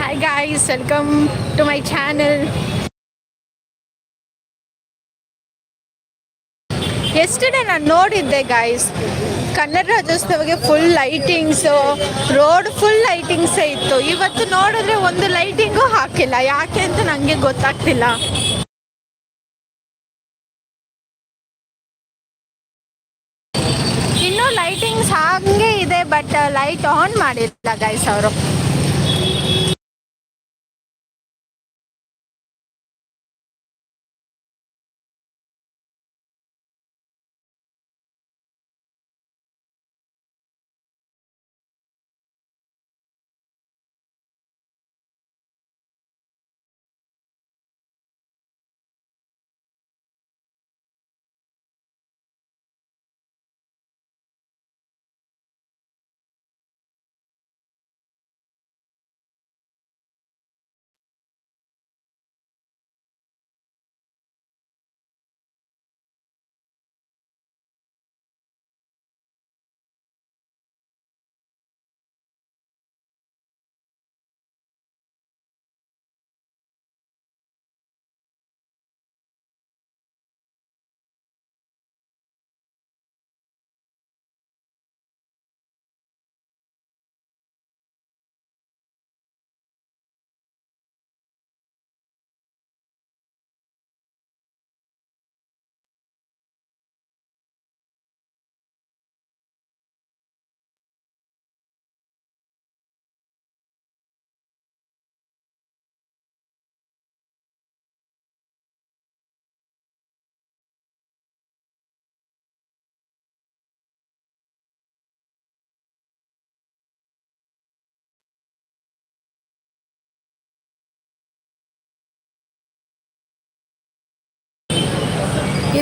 Hi guys welcome to my channel yesterday ನಾನು ನೋಡಿದ್ದೆ guys Kannada ರಾಜ್ಯೋತ್ಸವಕ್ಕೆ ಫುಲ್ ಲೈಟಿಂಗ್ಸು ರೋಡ್ ಫುಲ್ ಲೈಟಿಂಗ್ಸೇ ಇತ್ತು. ಇವತ್ತು ನೋಡಿದ್ರೆ ಒಂದು ಲೈಟಿಂಗು ಹಾಕಿಲ್ಲ. ಯಾಕೆ ಅಂತ ನನಗೆ ಗೊತ್ತಾಗ್ತಿಲ್ಲ. ಇನ್ನೂ ಲೈಟಿಂಗ್ಸ್ ಹಾಗೆ ಇದೆ ಬಟ್ ಲೈಟ್ ಆನ್ ಮಾಡಿಲ್ಲ ಗೈಸ್ ಅವರು.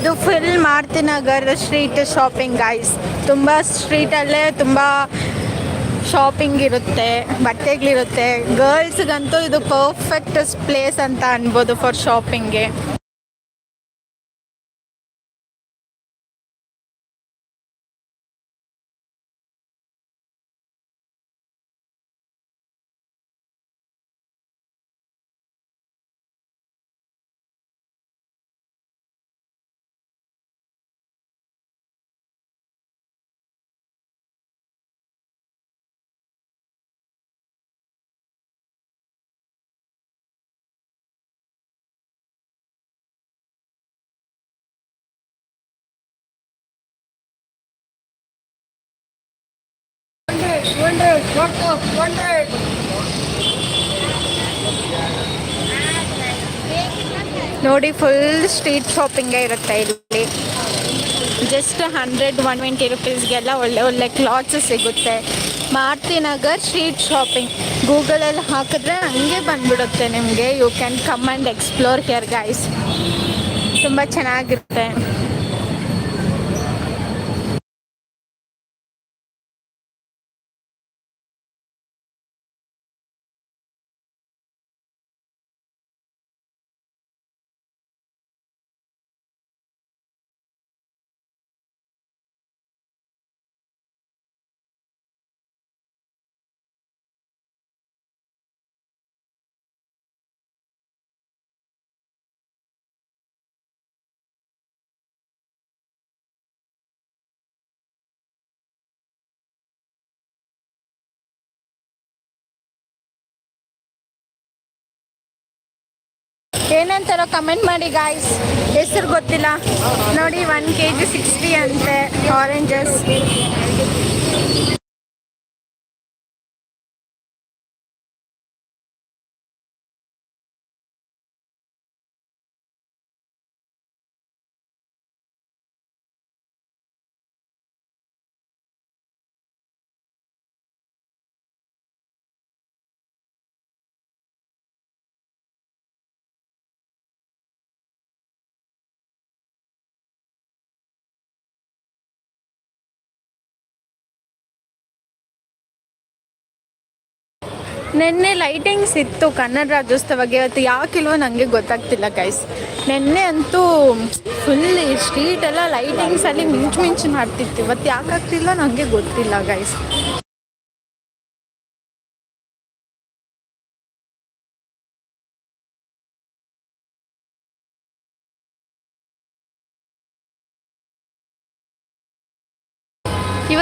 ಇದು full Marutinagar street shopping guys ತುಂಬ ಸ್ಟ್ರೀಟಲ್ಲೇ ತುಂಬ ಶಾಪಿಂಗ್ ಇರುತ್ತೆ, ಬಟ್ಟೆಗಳಿರುತ್ತೆ. ಗರ್ಲ್ಸ್ಗಂತೂ ಇದು ಪರ್ಫೆಕ್ಟ್ ಪ್ಲೇಸ್ ಅಂತ ಅನ್ಬೋದು ಫಾರ್ ಶಾಪಿಂಗ್ಗೆ ನೋಡಿ ಫುಲ್ ಸ್ಟ್ರೀಟ್ ಶಾಪಿಂಗೇ ಇರುತ್ತೆ ಇಲ್ಲಿ. ಜಸ್ಟ್ ಹಂಡ್ರೆಡ್ ಒನ್ ಟ್ವೆಂಟಿ ರುಪೀಸ್ಗೆಲ್ಲ ಒಳ್ಳೆ ಒಳ್ಳೆ ಕ್ಲಾತ್ಸ್ ಸಿಗುತ್ತೆ. ಮಾರುತಿನಗರ್ ಸ್ಟ್ರೀಟ್ ಶಾಪಿಂಗ್ ಗೂಗಲಲ್ಲಿ ಹಾಕಿದ್ರೆ ಹಂಗೆ ಬಂದ್ಬಿಡುತ್ತೆ ನಿಮಗೆ. You can come and explore care guys ತುಂಬ ಚೆನ್ನಾಗಿರುತ್ತೆ. ಏನಂತಾರೋ ಕಮೆಂಟ್ ಮಾಡಿ ಗಾಯ್ಸ್ ಹೆಸರು ಗೊತ್ತಿಲ್ಲ. ನೋಡಿ ಒನ್ ಕೆ ಜಿ ಸಿಕ್ಸ್ಟಿ ಅಂತೆ ಆರೆಂಜಸ್ ನಿನ್ನೆ ಲೈಟಿಂಗ್ಸ್ ಇತ್ತು ಕನ್ನಡ ರಾಜ್ಯೋತ್ಸವಕ್ಕೆ ಇವತ್ತು ಯಾಕಿಲ್ವೋ ನನಗೆ ಗೊತ್ತಾಗ್ತಿಲ್ಲ ಗೈಸ್ ನಿನ್ನೆ ಅಂತೂ ಫುಲ್ ಸ್ಟ್ರೀಟ್ ಎಲ್ಲ ಲೈಟಿಂಗ್ಸಲ್ಲಿ ಮಿಂಚು ಮಿಂಚು ಮಾಡ್ತಿತ್ತು. ಇವತ್ತು ಯಾಕಾಗ್ತಿಲ್ಲ ನನಗೆ ಗೊತ್ತಿಲ್ಲ ಗೈಸ್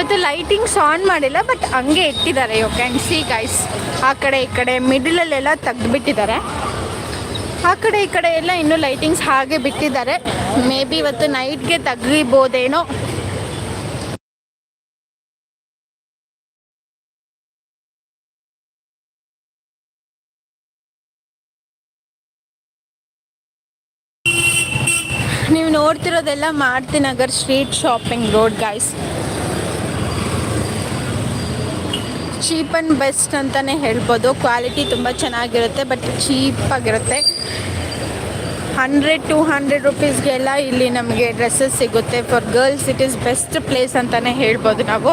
ಇವತ್ತು ಲೈಟಿಂಗ್ಸ್ ಆನ್ ಮಾಡಿಲ್ಲ ಬಟ್ ಹಂಗೆ ಇಟ್ಟಿದ್ದಾರೆ ಯು ಕ್ಯಾನ್ ಸಿ ಗೈಸ್ ಆ ಕಡೆ, ಈ ಕಡೆ ಮಿಡಲಲ್ಲೆಲ್ಲ ತೆಗ್ದುಬಿಟ್ಟಿದ್ದಾರೆ. ಆ ಕಡೆ, ಈ ಕಡೆ ಎಲ್ಲ ಇನ್ನೂ ಲೈಟಿಂಗ್ಸ್ ಹಾಗೆ ಬಿಟ್ಟಿದ್ದಾರೆ. ಮೇ ಬಿ ಇವತ್ತು ನೈಟ್ಗೆ ತೆಗಿಬೋದೇನೋ ನೀವು ನೋಡ್ತಿರೋದೆಲ್ಲ Marutinagar street shopping road guys cheap and best ಅಂತಲೇ ಹೇಳ್ಬೋದು. ಕ್ವಾಲಿಟಿ ತುಂಬ ಚೆನ್ನಾಗಿರುತ್ತೆ, ಬಟ್ ಚೀಪಾಗಿರುತ್ತೆ ಹಂಡ್ರೆಡ್ ಟು ಹಂಡ್ರೆಡ್ ರುಪೀಸ್ಗೆಲ್ಲ ಇಲ್ಲಿ ನಮಗೆ ಡ್ರೆಸ್ಸಸ್ ಸಿಗುತ್ತೆ. For girls it is best place ಅಂತಲೇ ಹೇಳ್ಬೋದು ನಾವು.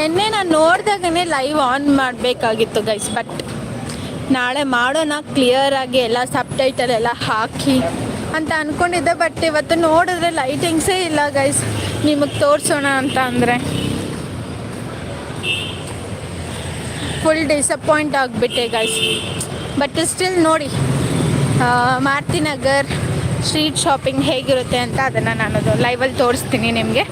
ನಿನ್ನೆ ನಾನು ನೋಡಿದಾಗನೇ ಲೈವ್ ಆನ್ ಮಾಡಬೇಕಾಗಿತ್ತು ಗೈಸ್ ಬಟ್ ನಾಳೆ ಮಾಡೋಣ ಕ್ಲಿಯರಾಗಿ ಎಲ್ಲ ಸಬ್ ಟೈಟಲ್ ಎಲ್ಲ ಹಾಕಿ ಅಂತ ಅಂದ್ಕೊಂಡಿದ್ದೆ ಬಟ್ ಇವತ್ತು ನೋಡಿದ್ರೆ ಲೈಟಿಂಗ್ಸೇ ಇಲ್ಲ ಗೈಸ್ ನಿಮಗೆ ತೋರಿಸೋಣ ಅಂತ ಅಂದರೆ. ಫುಲ್ ಡಿಸಪಾಯಿಂಟ್ ಆಗಿಬಿಟ್ಟೆ ಗೈಸ್ ಬಟ್ ಸ್ಟಿಲ್ ನೋಡಿ ಮಾರ್ತಿನಗರ್ ಸ್ಟ್ರೀಟ್ ಶಾಪಿಂಗ್ ಹೇಗಿರುತ್ತೆ ಅಂತ ಅದನ್ನು ನಾನು ಲೈವಲ್ಲಿ ತೋರಿಸ್ತೀನಿ ನಿಮಗೆ.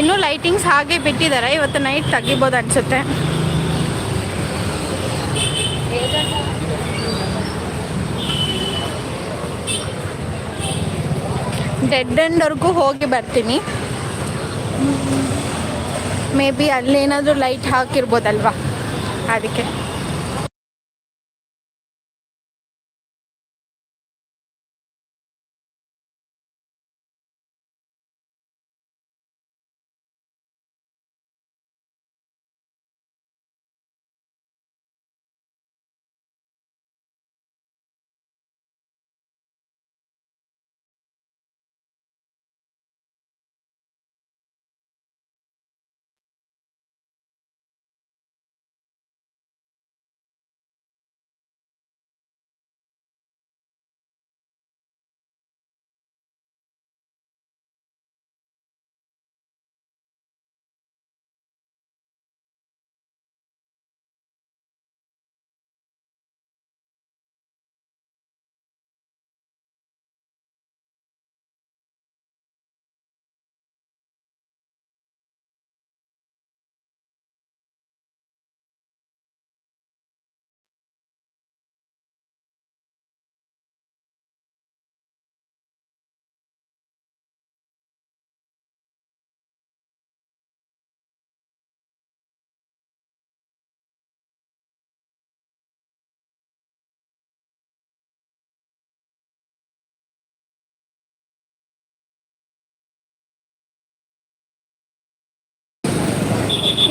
ಇನ್ನೂ ಲೈಟಿಂಗ್ಸ್ ಹಾಗೆ ಬಿಟ್ಟಿದ್ದಾರೆ. ಇವತ್ತು ನೈಟ್ ತೆಗಿಬೋದು ಅನ್ಸುತ್ತೆ. ಡೆಡ್ ಎಂಡ್ವರೆಗೂ ಹೋಗಿ ಬರ್ತೀನಿ. ಮೇ ಬಿ ಅಲ್ಲೇನಾದರೂ ಲೈಟ್ ಹಾಕಿರ್ಬೋದಲ್ವಾ? ಅದಕ್ಕೆ.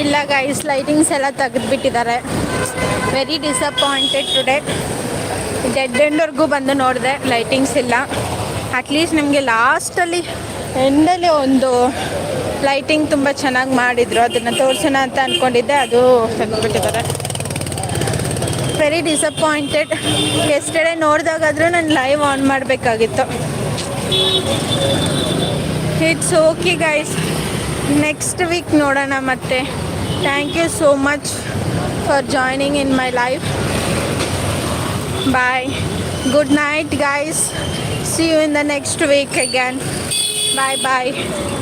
ಇಲ್ಲ ಗೈಸ್ ಲೈಟಿಂಗ್ಸ್ ಎಲ್ಲ ತೆಗೆದುಬಿಟ್ಟಿದ್ದಾರೆ. ವೆರಿ ಡಿಸಪಾಯಿಂಟೆಡ್ ಟುಡೇ ಡೆಡ್ ಎಂಡ್ವರೆಗೂ ಬಂದು ನೋಡಿದೆ ಲೈಟಿಂಗ್ಸ್ ಇಲ್ಲ. ಅಟ್ಲೀಸ್ಟ್ ನಿಮಗೆ ಲಾಸ್ಟಲ್ಲಿ ಎಂಡಲ್ಲಿ ಒಂದು ಲೈಟಿಂಗ್ ತುಂಬ ಚೆನ್ನಾಗಿ ಮಾಡಿದರು. ಅದನ್ನು ತೋರಿಸೋಣ ಅಂತ ಅಂದ್ಕೊಂಡಿದ್ದೆ ಅದು ತೆಗೆದುಬಿಟ್ಟಿದ್ದಾರೆ. ವೆರಿ ಡಿಸಪಾಯಿಂಟೆಡ್ ಎಸ್ಟರ್ಡೇ ನೋಡಿದಾಗಾದರೂ ನಾನು ಲೈವ್ ಆನ್ ಮಾಡಬೇಕಾಗಿತ್ತು. It's okay guys next week ನೋಡೋಣ ಮತ್ತೆ. Thank you so much for joining in my life. Bye. Good night, guys. See you in the next week again. Bye bye.